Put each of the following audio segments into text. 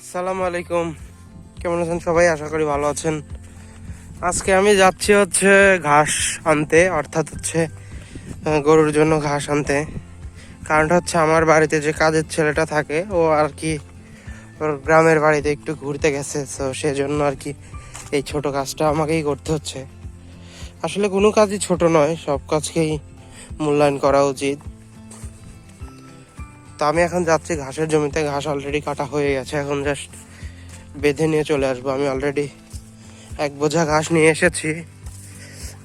আসসালামু আলাইকুম। কেমন আছেন সবাই? আশা করি ভালো আছেন। আজকে আমি যাচ্ছি হচ্ছে ঘাস আনতে, অর্থাৎ হচ্ছে গরুর জন্য ঘাস আনতে। কারণটা হচ্ছে আমার বাড়িতে যে কাজের ছেলেটা থাকে, ও আর কি ওর গ্রামের বাড়িতে একটু ঘুরতে গেছে, তো সেজন্য আর কি এই ছোট কাজটা আমাকেই করতে হচ্ছে। আসলে কোনো কাজই ছোট নয়, সব কাজকেই মূল্যায়ন করা উচিত। তো আমি এখন যাচ্ছি ঘাসের জমিতে, ঘাস অলরেডি কাটা হয়ে গেছে, এখন জাস্ট বেঁধে নিয়ে চলে আসব। আমি অলরেডি এক বোঝা ঘাস নিয়ে এসেছি।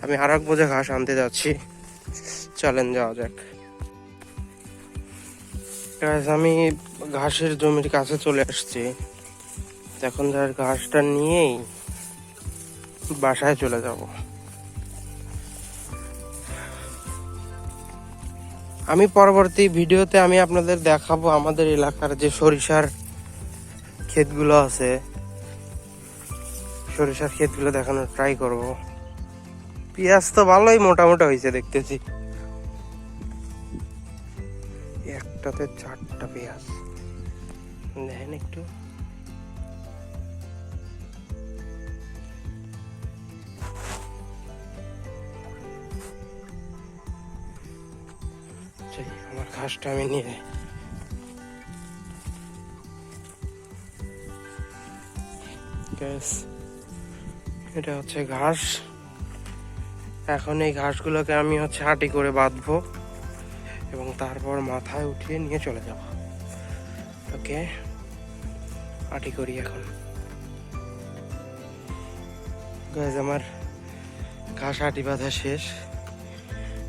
আমি আর এক বোঝা ঘাস আনতে যাচ্ছি। চলেন, যাওয়া যাক। আমি ঘাসের জমির কাছে চলে আসছি। এখন যার ঘাসটা নিয়েই বাসায় চলে যাব। আমি পরবর্তী ভিডিওতে আমি আপনাদের দেখাবো আমাদের এলাকার যে সরিষার ক্ষেতগুলো আছে। সরিষার ক্ষেতগুলো দেখানোর ট্রাই করব। পেঁয়াজ তো ভালোই মোটামুটি হয়েছে দেখতেছি। একটাতে চারটা পেঁয়াজ। দেখেন একটু। আমার ঘাসটা আমি নিয়ে এটা হচ্ছে ঘাস। এখন এই ঘাসগুলোকে আমি হচ্ছে আটি করে বাঁধবো এবং তারপর মাথায় উঠিয়ে নিয়ে চলে যাব। ওকে, আটি করি এখন। গাইজ আমার ঘাস আটি বাঁধা শেষ।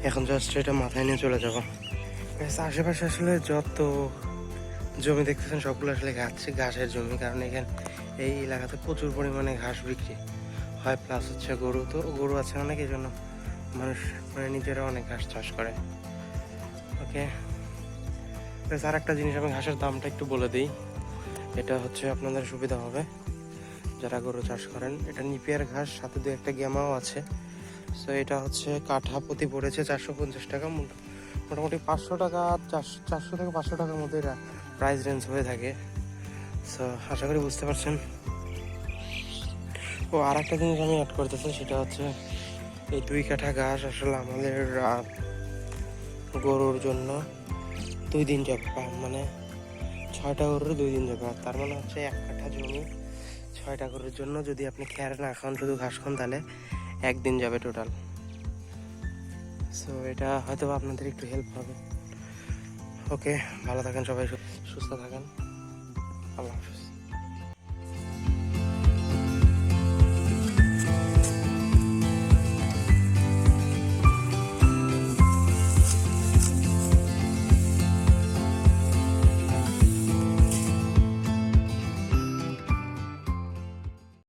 এখন জাস্ট এটা মাথায় নিয়ে চলে যাব। আশেপাশে আসলে যত জমি দেখতেছেন, সবগুলো আসলে ঘাস ঘাসের জমি। কারণ এখানে এই এলাকাতে প্রচুর পরিমাণে ঘাস বিক্রি হয় প্লাস হচ্ছে গরু। তো গরু আছে অনেক, এই জন্য মানুষ মানে নিজেরা অনেক ঘাস চাষ করে। ওকে আর একটা জিনিস, আমি ঘাসের দামটা একটু বলে দিই। এটা হচ্ছে আপনাদের সুবিধা হবে, যারা গরু চাষ করেন। এটা নিপিয়ার ঘাস, সাথে দু একটা গেমাও আছে। সো এটা হচ্ছে কাঠা প্রতি পড়েছে চারশো পঞ্চাশ টাকা। মোটামুটি পাঁচশো টাকা, চারশো চারশো থেকে পাঁচশো টাকার মধ্যে এটা প্রাইস রেঞ্জ হয়ে থাকে। সো আশা করি বুঝতে পারছেন। ও আর একটা জিনিস আমি অ্যাড করতেছি সেটা হচ্ছে এই দুই কাঠা ঘাস আসলে আমাদের গরুর জন্য দুই দিন যাবে মানে ছয়টা গরুর দুই দিন যাবে তার মানে হচ্ছে এক কাঠা জমি ছয়টা গরুর জন্য যদি আপনি খেয়ার না খান শুধু ঘাস খান, তাহলে একদিন যাবে টোটাল সো এটা হয়তো আপনাদের একটু হেল্প হবে। ওকে ভালো থাকেন সবাই সুস্থ থাকেন। আল্লাহ হাফিজ।